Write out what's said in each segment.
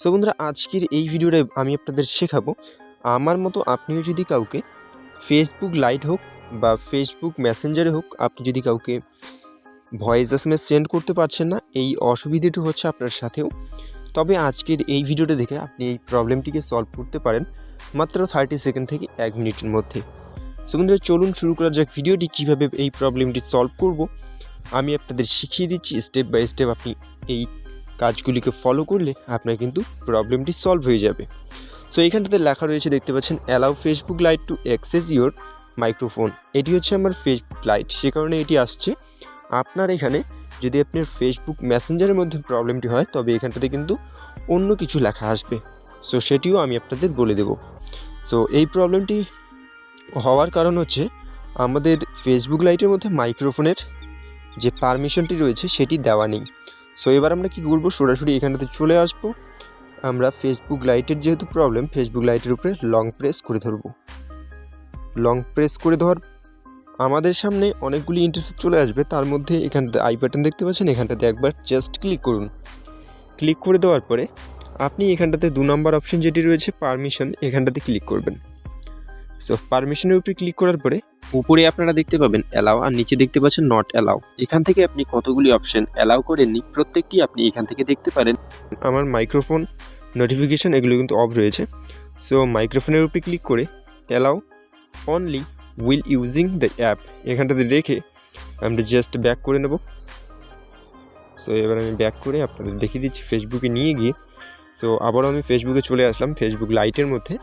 So বন্ধুরা, আজকের এই ভিডিওটা আমি আপনাদের শেখাবো। আমার মতো আপনিও যদি কাউকে ফেসবুক লাইট হোক বা ফেসবুক মেসেঞ্জারে হোক, আপনি যদি কাউকে ভয়েস এসএমএস সেন্ড করতে পারছেন না, এই অসুবিধেটি হচ্ছে আপনার সাথেও। তবে আজকের এই ভিডিওটা দেখে আপনি এই প্রবলেমটিকে সলভ করতে পারেন মাত্র থার্টি সেকেন্ড থেকে এক মিনিটের মধ্যে। সো বন্ধুরা, চলুন শুরু করা যাক ভিডিওটি, কীভাবে এই প্রবলেমটি সলভ করব। আমি আপনাদের শিখিয়ে দিচ্ছি স্টেপ বাই স্টেপ আপনি এই কাজগুলিকে ফলো করলে আপনার কিন্তু প্রবলেমটি সলভ হয়ে যাবে। সো এইখানটাতে লেখা রয়েছে, দেখতে পাচ্ছেন allow Facebook lite to access your microphone এটি হচ্ছে আমার ফেসবুক লাইট সে কারণে এটি আসছে। আপনার এখানে যদি আপনার ফেসবুক মেসেঞ্জারের মধ্যে প্রবলেমটি হয়, তবে এখানটাতে কিন্তু অন্য কিছু লেখা আসবে। সো সেটিও আমি আপনাদের বলে দেব। সো এই প্রবলেমটি হওয়ার কারণ হচ্ছে, আমাদের ফেসবুক লাইটের মধ্যে মাইক্রোফোনের যে পারমিশনটি রয়েছে, সেটি দেওয়া নেই। সো এবার আমরা কী করব? সরাসরি এখানটাতে চলে আসব। আমরা ফেসবুক লাইটের যেহেতু প্রবলেম ফেসবুক লাইটের উপরে লং প্রেস করে ধরবো। লং প্রেস করে ধর আমাদের সামনে অনেকগুলি ইন্টারফেস চলে আসবে। তার মধ্যে এখানটাতে আই বাটন দেখতে পাচ্ছেন? এখানটাতে একবার জাস্ট ক্লিক করুন। ক্লিক করে দেওয়ার পরে আপনি এখানটাতে দু নম্বর অপশন যেটি রয়েছে পারমিশন এখানটাতে ক্লিক করবেন। সো পারমিশনের উপরে ক্লিক করার পরে উপরে আপনারা দেখতে পাবেন অ্যালাউ আর নিচে দেখতে পাচ্ছেন নট অ্যালাউ এখান থেকে আপনি কতগুলি অপশন অ্যালাউ করেননি প্রত্যেকটি আপনি এখান থেকে দেখতে পারেন। আমার মাইক্রোফোন নোটিফিকেশান এগুলো কিন্তু অফ রয়েছে। সো মাইক্রোফোনের উপরে ক্লিক করে allow only while using the app এখানটাতে রেখে আমরা জাস্ট ব্যাক করে নেব। সো এবার আমি ব্যাক করে আপনাদের দেখিয়ে দিচ্ছি। ফেসবুকে নিয়ে গিয়ে। সো আবারও আমি ফেসবুকে চলে আসলাম। ফেসবুক লাইটের মধ্যে।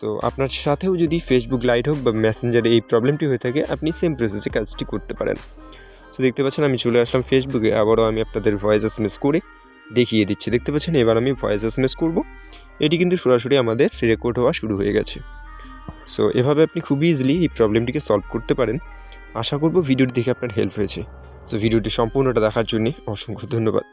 তো আপনার সাথেও যদি ফেসবুক লাইট হোক বা মেসেঞ্জারে এই প্রবলেমটি হয়ে থাকে, আপনি সেম প্রসেসে কাজটি করতে পারেন। তো দেখতে পাচ্ছেন, আমি চলে আসলাম ফেসবুকে আবারও আমি আপনাদের ভয়েস এস এম এস করে দেখিয়ে দিচ্ছি। দেখতে পাচ্ছেন, এবার আমি ভয়েস এস এম এস করব। এটি কিন্তু সরাসরি আমাদের রেকর্ড হওয়া শুরু হয়ে গেছে। সো এভাবে আপনি খুবই ইজিলি এই প্রবলেমটিকে সলভ করতে পারেন। আশা করব ভিডিওটি দেখে আপনার হেল্প হয়েছে। সো ভিডিওটি সম্পূর্ণটা দেখার জন্য অসংখ্য ধন্যবাদ।